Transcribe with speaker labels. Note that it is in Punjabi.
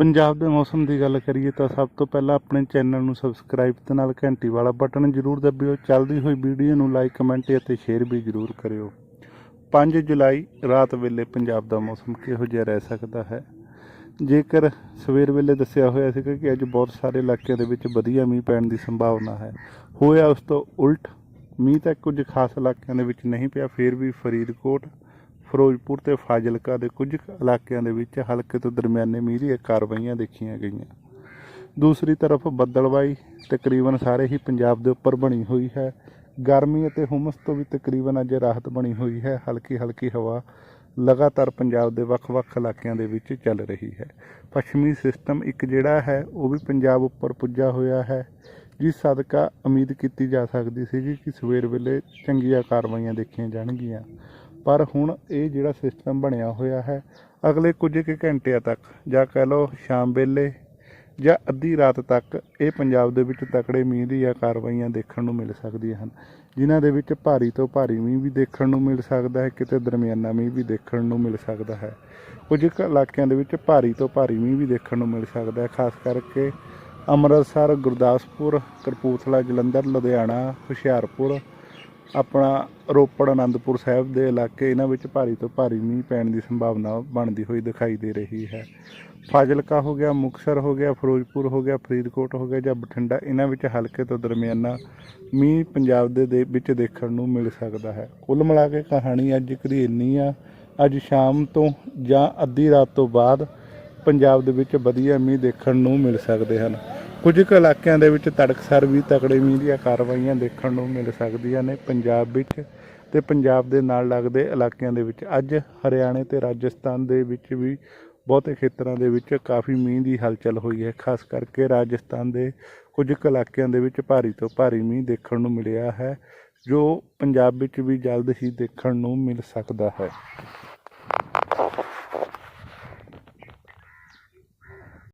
Speaker 1: ਪੰਜਾਬ ਦੇ ਮੌਸਮ ਦੀ ਗੱਲ ਕਰੀਏ ਤਾਂ ਸਭ ਤੋਂ ਪਹਿਲਾਂ ਆਪਣੇ ਚੈਨਲ ਨੂੰ ਸਬਸਕ੍ਰਾਈਬ ਤੇ ਨਾਲ ਘੰਟੀ ਵਾਲਾ ਬਟਨ ਜ਼ਰੂਰ ਦਬਿਓ। ਚੱਲਦੀ ਹੋਈ ਵੀਡੀਓ ਨੂੰ ਲਾਈਕ, ਕਮੈਂਟ ਅਤੇ ਸ਼ੇਅਰ ਵੀ ਜ਼ਰੂਰ ਕਰਿਓ। 5 ਜੁਲਾਈ, ਰਾਤ ਵੇਲੇ ਪੰਜਾਬ ਦਾ ਮੌਸਮ ਕਿਹੋ ਜਿਹਾ ਰਹਿ ਸਕਦਾ ਹੈ? ਜੇਕਰ ਸਵੇਰ ਵੇਲੇ ਦੱਸਿਆ ਹੋਇਆ ਸੀ ਕਿ ਅੱਜ ਬਹੁਤ ਸਾਰੇ ਇਲਾਕਿਆਂ ਦੇ ਵਿੱਚ ਵਧੀਆ ਮੀਂਹ ਪੈਣ ਦੀ ਸੰਭਾਵਨਾ ਹੈ, ਹੋਇਆ ਉਸ ਤੋਂ ਉਲਟ। ਮੀਂਹ ਤਾਂ ਕੁਝ ਖਾਸ ਇਲਾਕਿਆਂ ਦੇ ਵਿੱਚ ਨਹੀਂ ਪਿਆ, ਫਿਰ ਵੀ ਫਰੀਦਕੋਟ ਫਿਰੋਜ਼ਪੁਰ ਤੇ ਫਾਜ਼ਿਲਕਾ ਦੇ ਕੁਝ ਇਲਾਕਿਆਂ ਦੇ ਵਿੱਚ ਹਲਕੇ ਤੋਂ ਦਰਮਿਆਨੇ ਮੀਂਹ ਦੀਆਂ ਕਾਰਵਾਈਆਂ ਦੇਖੀਆਂ ਗਈਆਂ। ਦੂਸਰੀ ਤਰਫ ਬੱਦਲਵਾਈ ਤਕਰੀਬਨ ਸਾਰੇ ਹੀ ਪੰਜਾਬ ਦੇ ਉੱਪਰ ਬਣੀ ਹੋਈ ਹੈ। ਗਰਮੀ ਅਤੇ ਹੁਮਸ ਤੋਂ ਵੀ ਤਕਰੀਬਨ ਅੱਜ ਰਾਹਤ ਬਣੀ ਹੋਈ ਹੈ। ਹਲਕੀ ਹਲਕੀ ਹਵਾ ਲਗਾਤਾਰ ਪੰਜਾਬ ਦੇ ਵੱਖ-ਵੱਖ ਇਲਾਕਿਆਂ ਦੇ ਵਿੱਚ ਚੱਲ ਰਹੀ ਹੈ। ਪੱਛਮੀ ਸਿਸਟਮ ਇੱਕ ਜਿਹੜਾ ਹੈ, ਉਹ ਵੀ ਪੰਜਾਬ ਉੱਪਰ ਪੁੱਜਾ ਹੋਇਆ ਹੈ। ਜਿਸ ਸਦਕਾ ਉਮੀਦ ਕੀਤੀ ਜਾ ਸਕਦੀ ਸੀ ਕਿ ਸਵੇਰ ਵੇਲੇ ਚੰਗੀਆਂ ਕਾਰਵਾਈਆਂ ਦੇਖੀਆਂ ਜਾਣਗੀਆਂ। ਪਰ ਹੁਣ ਇਹ ਜਿਹੜਾ ਸਿਸਟਮ ਬਣਿਆ ਹੋਇਆ ਹੈ, ਅਗਲੇ ਕੁਝ ਕੁ ਘੰਟਿਆਂ ਤੱਕ ਜਾਂ ਕਹਿ ਲਓ ਸ਼ਾਮ ਵੇਲੇ ਜਾਂ ਅੱਧੀ ਰਾਤ ਤੱਕ ਇਹ ਪੰਜਾਬ ਦੇ ਵਿੱਚ ਤਕੜੇ ਮੀਂਹ ਦੀਆਂ ਕਾਰਵਾਈਆਂ ਦੇਖਣ ਨੂੰ ਮਿਲ ਸਕਦੀਆਂ ਹਨ। ਜਿਨ੍ਹਾਂ ਦੇ ਵਿੱਚ ਭਾਰੀ ਤੋਂ ਭਾਰੀ ਮੀਂਹ ਵੀ ਦੇਖਣ ਨੂੰ ਮਿਲ ਸਕਦਾ ਹੈ, ਕਿਤੇ ਦਰਮਿਆਨਾ ਮੀਂਹ ਵੀ ਦੇਖਣ ਨੂੰ ਮਿਲ ਸਕਦਾ ਹੈ। ਕੁਝ ਕੁ ਇਲਾਕਿਆਂ ਦੇ ਵਿੱਚ ਭਾਰੀ ਤੋਂ ਭਾਰੀ ਮੀਂਹ ਵੀ ਦੇਖਣ ਨੂੰ ਮਿਲ ਸਕਦਾ ਹੈ, ਖਾਸ ਕਰਕੇ ਅੰਮ੍ਰਿਤਸਰ, ਗੁਰਦਾਸਪੁਰ ਕਰਪੂਥਲਾ ਜਲੰਧਰ, ਲੁਧਿਆਣਾ, ਹੁਸ਼ਿਆਰਪੁਰ ਆਪਣਾ ਰੋਪੜ ਅਨੰਦਪੁਰ ਸਾਹਿਬ ਦੇ ਇਲਾਕੇ, ਇਹਨਾਂ ਵਿੱਚ ਭਾਰੀ ਤੋਂ ਭਾਰੀ ਮੀਂਹ ਪੈਣ ਦੀ ਸੰਭਾਵਨਾ ਬਣਦੀ ਹੋਈ ਦਿਖਾਈ ਦੇ ਰਹੀ ਹੈ। ਫਾਜ਼ਿਲਕਾ ਹੋ ਗਿਆ ਮੁਕਸਰ ਹੋ ਗਿਆ, ਫਿਰੋਜ਼ਪੁਰ ਹੋ ਗਿਆ, ਫਰੀਦਕੋਟ ਹੋ ਗਿਆ ਜਾਂ ਬਠਿੰਡਾ, ਇਹਨਾਂ ਵਿੱਚ ਹਲਕੇ ਤੋਂ ਦਰਮਿਆਨਾ ਮੀਂਹ ਪੰਜਾਬ ਦੇ ਦੇ ਵਿੱਚ ਦੇਖਣ ਨੂੰ ਮਿਲ ਸਕਦਾ ਹੈ। ਕੁੱਲ ਮਿਲਾ ਕੇ ਕਹਾਣੀ ਅੱਜ ਦੀ ਇੰਨੀ ਆ, ਅੱਜ ਸ਼ਾਮ ਤੋਂ ਜਾਂ ਅੱਧੀ ਰਾਤ ਤੋਂ ਬਾਅਦ ਪੰਜਾਬ ਦੇ ਵਿੱਚ ਵਧੀਆ ਮੀਂਹ ਦੇਖਣ ਨੂੰ ਮਿਲ ਸਕਦੇ ਹਨ। ਕੁਝ ਕੁ ਇਲਾਕਿਆਂ ਦੇ ਵਿੱਚ ਤੜਕਸਰ ਵੀ ਤਕੜੇ ਮੀਂਹ ਦੀਆਂ ਕਾਰਵਾਈਆਂ ਦੇਖਣ ਨੂੰ ਮਿਲ ਸਕਦੀਆਂ ਨੇ ਪੰਜਾਬ ਵਿੱਚ ਤੇ ਪੰਜਾਬ ਦੇ ਨਾਲ ਲੱਗਦੇ ਇਲਾਕਿਆਂ ਦੇ ਵਿੱਚ। ਅੱਜ ਹਰਿਆਣੇ ਤੇ ਰਾਜਸਥਾਨ ਦੇ ਵਿੱਚ ਵੀ ਬਹੁਤੇ ਖੇਤਰਾਂ ਦੇ ਵਿੱਚ ਕਾਫੀ ਮੀਂਹ ਦੀ ਹਲਚਲ ਹੋਈ ਹੈ। ਖਾਸ ਕਰਕੇ ਰਾਜਸਥਾਨ ਦੇ ਕੁਝ ਕੁ ਇਲਾਕਿਆਂ ਦੇ ਵਿੱਚ ਭਾਰੀ ਤੋਂ ਭਾਰੀ ਮੀਂਹ ਦੇਖਣ ਨੂੰ ਮਿਲਿਆ ਹੈ, ਜੋ ਪੰਜਾਬ ਵਿੱਚ ਵੀ ਜਲਦ ਹੀ ਦੇਖਣ ਨੂੰ ਮਿਲ ਸਕਦਾ ਹੈ।